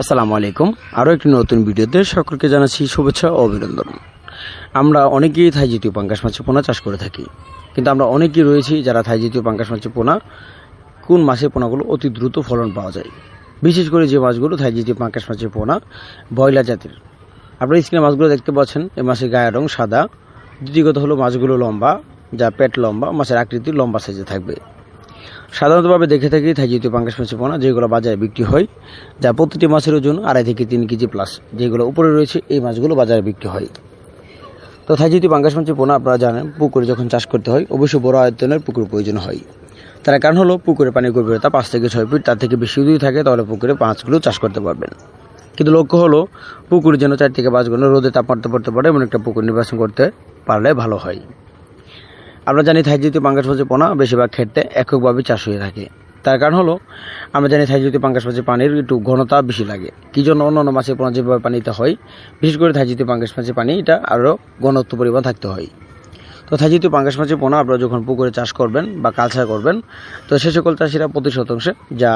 আসসালামু আলাইকুম। আরও একটি নতুন ভিডিওতে সকলকে জানাচ্ছি শুভেচ্ছা ও অভিনন্দন। আমরা অনেকেই থাই জাতীয় পাঙ্গাস মাছের পোনা চাষ করে থাকি, কিন্তু আমরা অনেকেই রয়েছি যারা থাই জাতীয় পাঙ্গাস মাছের পোনা, কোন মাছের পোনাগুলো অতি দ্রুত ফলন পাওয়া যায়। বিশেষ করে যে মাছগুলো থাই জাতীয় পাঙ্কাশ মাছের পোনা বয়লা জাতের। আপনারা স্ক্রিনে মাছগুলো দেখতে পাচ্ছেন, এই মাছের গায়ের রং সাদা। দ্বিতীয়ত হলো মাছগুলো লম্বা, যা পেট লম্বা, মাছের আকৃতি লম্বা সাইজে থাকবে। সাধারণতভাবে দেখে থাকি থাইজিতীয় পাঙ্গাস মাছের পোনা, যেগুলো বাজারে বিক্রি হয়, যা প্রতিটি মাছের ওজন আড়াই থেকে তিন কেজি প্লাস যেগুলো উপরে রয়েছে, এই মাছগুলো বাজারে বিক্রি হয়। তো থাইজিতীয় পাঙ্গাস মাছের পোনা আপনারা জানেন, পুকুরে যখন চাষ করতে হয়, অবশ্যই বড় আয়তনের পুকুর প্রয়োজন হয়। তার কারণ হলো, পুকুরে পানির গভীরতা পাঁচ থেকে ছয় ফিট, তার থেকে বেশি যদি থাকে, তাহলে পুকুরে মাছগুলো চাষ করতে পারবেন। কিন্তু লক্ষ্য হলো, পুকুরে যেন চার থেকে পাঁচ ঘণ্টা রোদে তাপমাত্রা পড়তে পারে, এমন একটা পুকুর নির্বাচন করতে পারলে ভালো হয়। আমরা জানি থাইজাতীয় পাঙ্গাস মাছের পোনা, বেশিরভাগ ক্ষেত্রে এককভাবে চাষ হয়ে থাকে। তার কারণ হলো, আমরা জানি থাইজাতীয় পাঙ্গাস মাছের পানির একটু ঘনতা বেশি লাগে। কী জন্য অন্য অন্য মাছের পোনা যেভাবে পানিতে হয়, বিশেষ করে থাইজাতীয় পাঙ্গাস মাছের পানি, এটা আরও ঘনত্ব পরিমাণ থাকতে হয়। তো থাইজাতীয় পাঙ্গাস মাছের পোনা আপনারা যখন পুকুরে চাষ করবেন বা কালচার করবেন, তো সে সকল চাষিরা প্রতি শতাংশে যা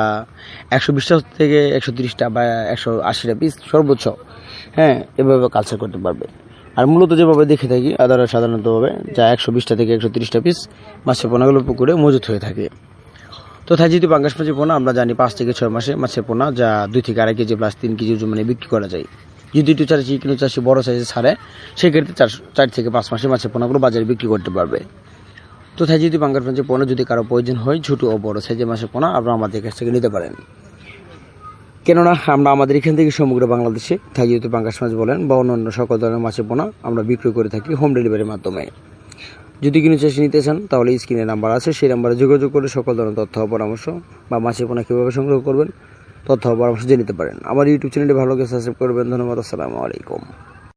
একশো বিশটা থেকে একশো তিরিশটা বা একশো আশিটা পিস সর্বোচ্চ হ্যাঁ এভাবে কালচার করতে পারবে। আর মূলত যেভাবে দেখে থাকি, আদারা সাধারণতভাবে যা একশো বিশটা থেকে একশো তিরিশটা পিস মাছের পোনাগুলো পুকুরে মজুত হয়ে থাকে। তো যদি পাঙ্গাস মাছের পোনা আমরা জানি পাঁচ থেকে ছয় মাসে মাছের পোনা যা দুই থেকে আড়াই কেজি প্লাস তিন কেজি ওজন বিক্রি করা যায়। যদি একটু চাষি কিলো চাষি বড় সাইজে ছাড়ে, সেক্ষেত্রে চার চার থেকে পাঁচ মাসে মাছের পোনাগুলো বাজারে বিক্রি করতে পারবে। তো যদি পাঙ্গাস মাছের পোনা যদি কারও প্রয়োজন হয়, ছোটো ও বড় সাইজের মাছের পোনা আপনারা আমাদের কাছ থেকে নিতে পারেন। কেননা আমরা আমাদের এখান থেকে সমগ্র বাংলাদেশে থাকি, যেহেতু পাঙ্গাস মাছ বলেন বা অন্যান্য সকল ধরনের মাছের পোনা, আমরা বিক্রয় করে থাকি হোম ডেলিভারির মাধ্যমে। যদি কোনো চাষি নিতে চান, তাহলে স্ক্রিনে নাম্বার আছে, সেই নাম্বারে যোগাযোগ করে সকল ধরনের তথ্য পরামর্শ বা মাছের পোনা কীভাবে সংগ্রহ করবেন, তথ্য পরামর্শ জেনে নিতে পারেন। আমার ইউটিউব চ্যানেলটি ভালো লাগে সাবস্ক্রাইব করবেন। ধন্যবাদ, আসসালামু আলাইকুম।